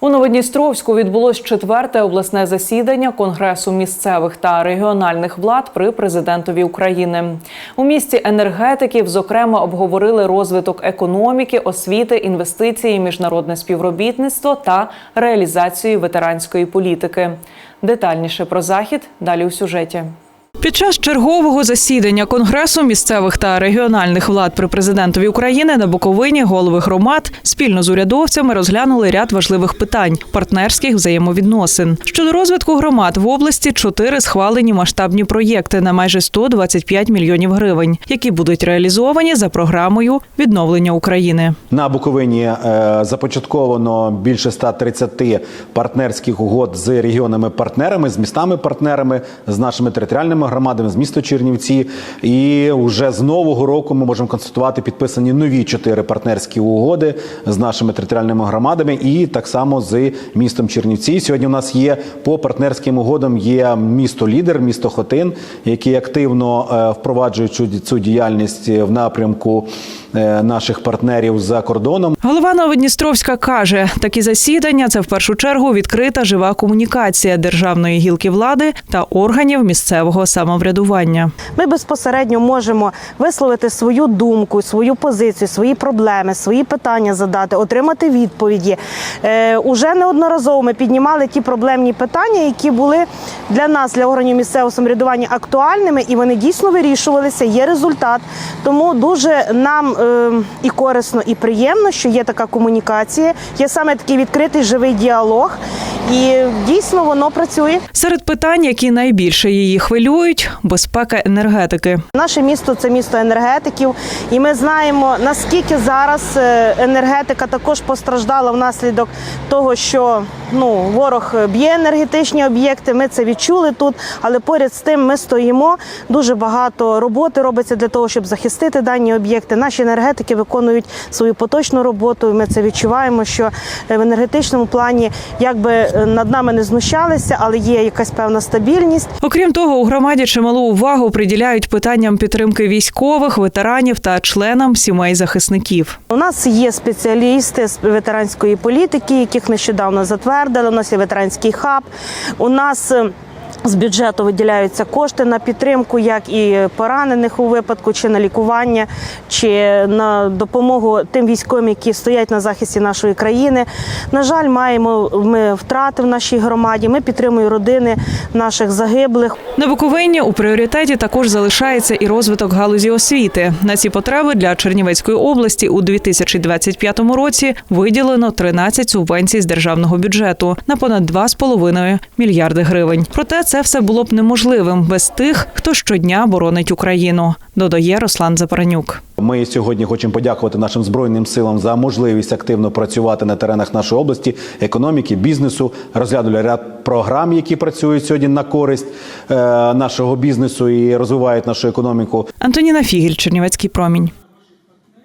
У Новодністровську відбулось четверте обласне засідання Конгресу місцевих та регіональних влад при президентові України. У місті енергетиків, зокрема, обговорили розвиток економіки, освіти, інвестиції, міжнародне співробітництво та реалізацію ветеранської політики. Детальніше про захід далі у сюжеті. Під час чергового засідання Конгресу місцевих та регіональних влад при президентові України на Буковині голови громад спільно з урядовцями розглянули ряд важливих питань партнерських взаємовідносин. Щодо розвитку громад в області чотири схвалені масштабні проєкти на майже 125 мільйонів гривень, які будуть реалізовані за програмою відновлення України. На Буковині е, започатковано більше 130 партнерських угод з регіонами-партнерами, з містами-партнерами, з нашими територіальними громадами, з міста Чернівці. І вже з нового року ми можемо констатувати підписані нові чотири партнерські угоди з нашими територіальними громадами і так само з містом Чернівці. Сьогодні у нас є по партнерським угодам є місто лідер, місто Хотин, які активно е, впроваджують цю, діяльність в напрямку е, наших партнерів за кордоном. Голова Новодністровська каже, такі засідання це в першу чергу відкрита жива комунікація державної гілки влади та органів місцевого самоврядування. Ми безпосередньо можемо висловити свою думку, свою позицію, свої проблеми, свої питання задати, отримати відповіді. Е, уже неодноразово ми піднімали ті проблемні питання, які були для нас, для органів місцевого самоврядування, актуальними, і вони дійсно вирішувалися. Є результат. Тому дуже нам е, і корисно, і приємно, що є така комунікація, є саме такий відкритий живий діалог, і дійсно воно працює. Серед питань, які найбільше її хвилюють, безпека енергетики. Наше місто це місто енергетиків, і ми знаємо наскільки зараз е, енергетика також постраждала внаслідок того, що ну ворог б'є енергетичні об'єкти. Ми це відчули тут, але поряд з тим ми стоїмо. Дуже багато роботи робиться для того, щоб захистити дані об'єкти. Наші енергетики виконують свою поточну роботу. і Ми це відчуваємо, що в енергетичному плані якби над нами не знущалися, але є якась певна стабільність. Окрім того, у громаді чималу увагу приділяють питанням підтримки військових, ветеранів та членам сімей захисників. У нас є спеціалісти з ветеранської політики, яких нещодавно затвердили. У нас є ветеранський хаб. У нас е, з бюджету виділяються кошти на підтримку, як і поранених у випадку, чи на лікування, чи на допомогу тим військовим, які стоять на захисті нашої країни. На жаль, маємо ми втрати в нашій громаді. Ми підтримуємо родини наших загиблих. На Буковині у пріоритеті також залишається і розвиток галузі освіти. На ці потреби для Чернівецької області у 2025 році виділено 13 субвенцій з державного бюджету на понад 2,5 мільярди гривень. Проте це все було б неможливим без тих, хто щодня боронить Україну. Додає Руслан Запаранюк. Ми сьогодні хочемо подякувати нашим збройним силам за можливість активно працювати на теренах нашої області, економіки, бізнесу. Розглянули ряд програм, які працюють сьогодні на користь е, нашого бізнесу і розвивають нашу економіку. Антоніна Фігіль, Чернівецький промінь.